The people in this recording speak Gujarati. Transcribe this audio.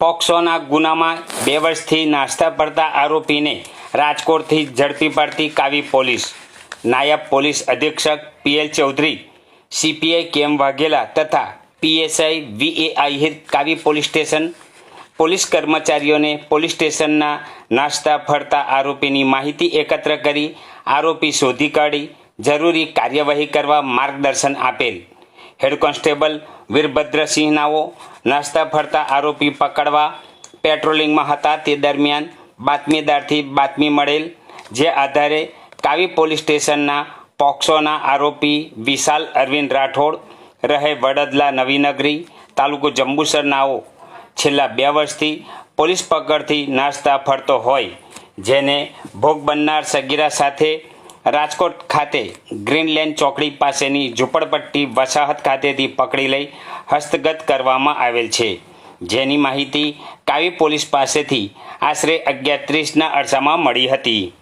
પોક્સોના ગુનામાં બે વર્ષથી નાસ્તા પડતા આરોપીને રાજકોટથી ઝડપી પાડતી કાવી પોલીસ. નાયબ પોલીસ અધિક્ષક PL Chaudhary CPI K M Vaghela તથા પીએસઆઈ વીએઆઈ હિત કાવી પોલીસ સ્ટેશન, પોલીસ કર્મચારીઓને પોલીસ સ્ટેશનના નાસ્તા ફરતા આરોપીની માહિતી એકત્ર કરી આરોપી શોધી કાઢી, જરૂરી કાર્યવાહી કરવા માર્ગદર્શન આપેલ. હેડ કોન્સ્ટેબલ વીરભદ્રસિંહ નાઓ નાસ્તા ફરતા આરોપી પકડવા પેટ્રોલિંગમાં હતા તે દરમિયાન બાતમીદારથી બાતમી મળેલ, જે આધારે કાવી પોલીસ સ્ટેશનના પોક્સોના આરોપી વિશાલ અરવિંદ રાઠોડ, રહે વડદલા નવીનગરી, તાલુકો જંબુસર નાઓ છેલ્લા બે વર્ષથી પોલીસ પકડથી નાસ્તા ફરતો હોય, જેને ભોગ બનનાર સગીરા સાથે રાજકોટ ખાતે ગ્રીનલેન્ડ ચોકડી પાસેની ઝૂંપડપટ્ટી વસાહત ખાતેથી પકડી લઈ હસ્તગત કરવામાં આવેલ છે. જેની માહિતી કાવી પોલીસ પાસેથી આશરે અગિયાર ત્રીસના અરસામાં મળી હતી.